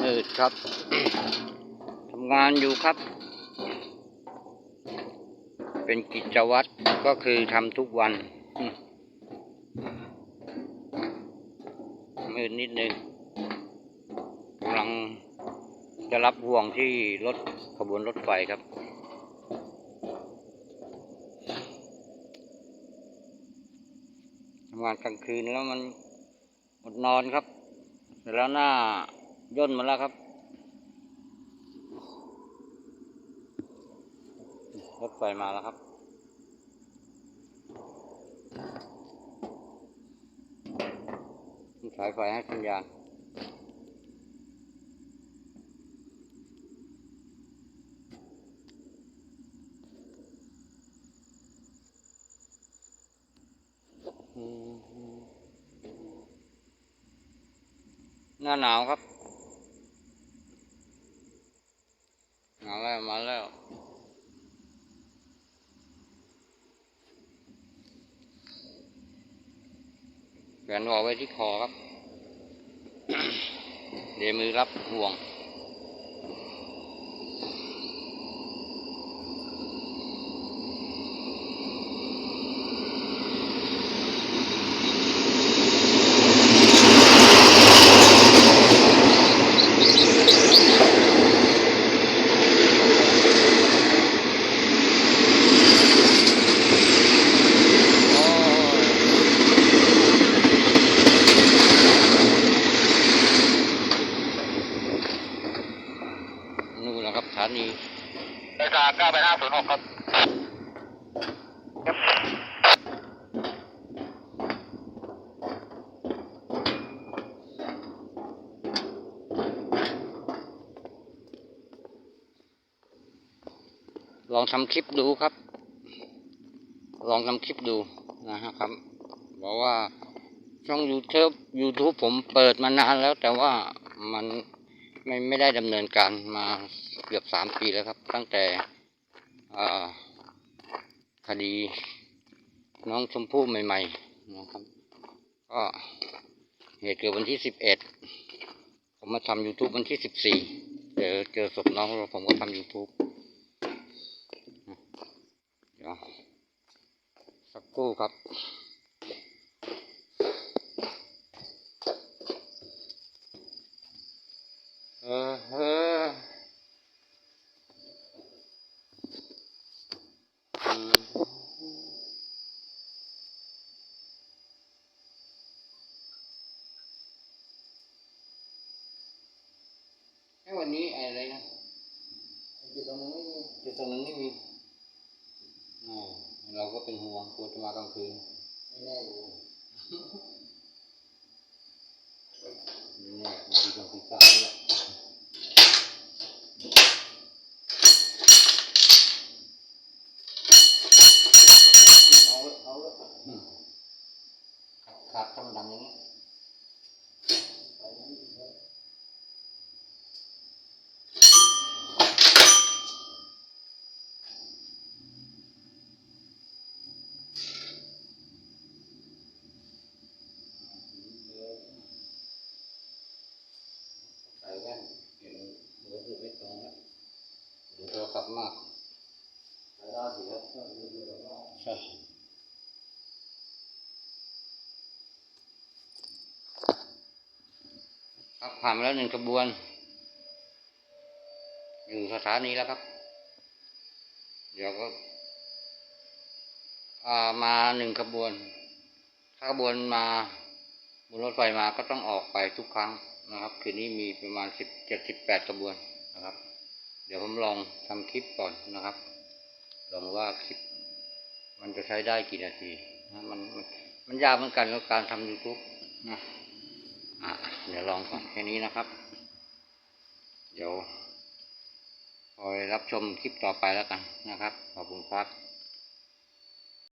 มืดครับ ทำงานอยู่ครับ เป็นกิจวัตรก็คือทำทุกวัน มืดนิดนึงกำลังจะรับห่วงที่รถขบวนรถไฟครับทำงานกลางคืนแล้วมันอดนอนครับ แล้วหน้าย่นมาแล้วครับรถไฟมาแล้วครับสายไฟให้สัญญาณ หน้าหนาวครับมาแล้วมาแล้ว แขวนวอไว้ที่คอครับ เดี๋ยวมือรับห่วง โอ้ยนู่นแหละครับสถานีเอกาเก้าไปห้าศูนย์หกครับลองทำคลิปดูครับ ลองทำคลิปดูนะครับบอกว่าช่อง YouTube YouTube ผมเปิดมานานแล้วแต่ว่ามันไม่ไม่ได้ดำเนินการมา เกือบสามปีแล้วครับ ตั้งแต่คดี น้องชมพู่ใหม่ๆนะครับ ก็เหตุเกิดวันที่สิบเอ็ดผมมาทำ YouTube วันที่สิบสี่เจอเจอศพน้องแล้วผมก็ทำ YouTube เดี๋ยวสักครู่ครับเออเออมให้ วันนี้อะไรนะจุดตรงนั้นไม่มีจุดตรงนั้นไม่มีอ่าเราก็เป็นห่วงกลัวจะมากลางคืนไม่แน่อยู่ไม่แน่มาดีกลางคืนสายแล้วเอาละเอาละอืมขาดคำดังอย่างนี้ใส่แว่นเห็นหัวคือไม่ตรงแล้วดูโทร ศัพท์มากใส่ได้สิครับใช่ครับผ่านมาแล้วหนึ่งขบวนอยู่สถานีแล้วครับ เดี๋ยวก็มาหนึ่งขบวน ถ้าขบวนมาบนรถไฟมาก็ต้องออกไปทุกครั้งนะครับ คืนนี้มีประมาณสิบเจ็ดสิบแปดขบวนนะครับ เดี๋ยวผมลองทำคลิปก่อนนะครับ ลองว่าคลิป มันจะใช้ได้กี่นาทีนะมันมันมันยากเหมือนกันกับการทำ YouTube นะอะเดี๋ยวลองก่อนแค่นี้นะครับ เดี๋ยวคอยรับชมคลิปต่อไปแล้วกันนะครับ ขอบคุณครับ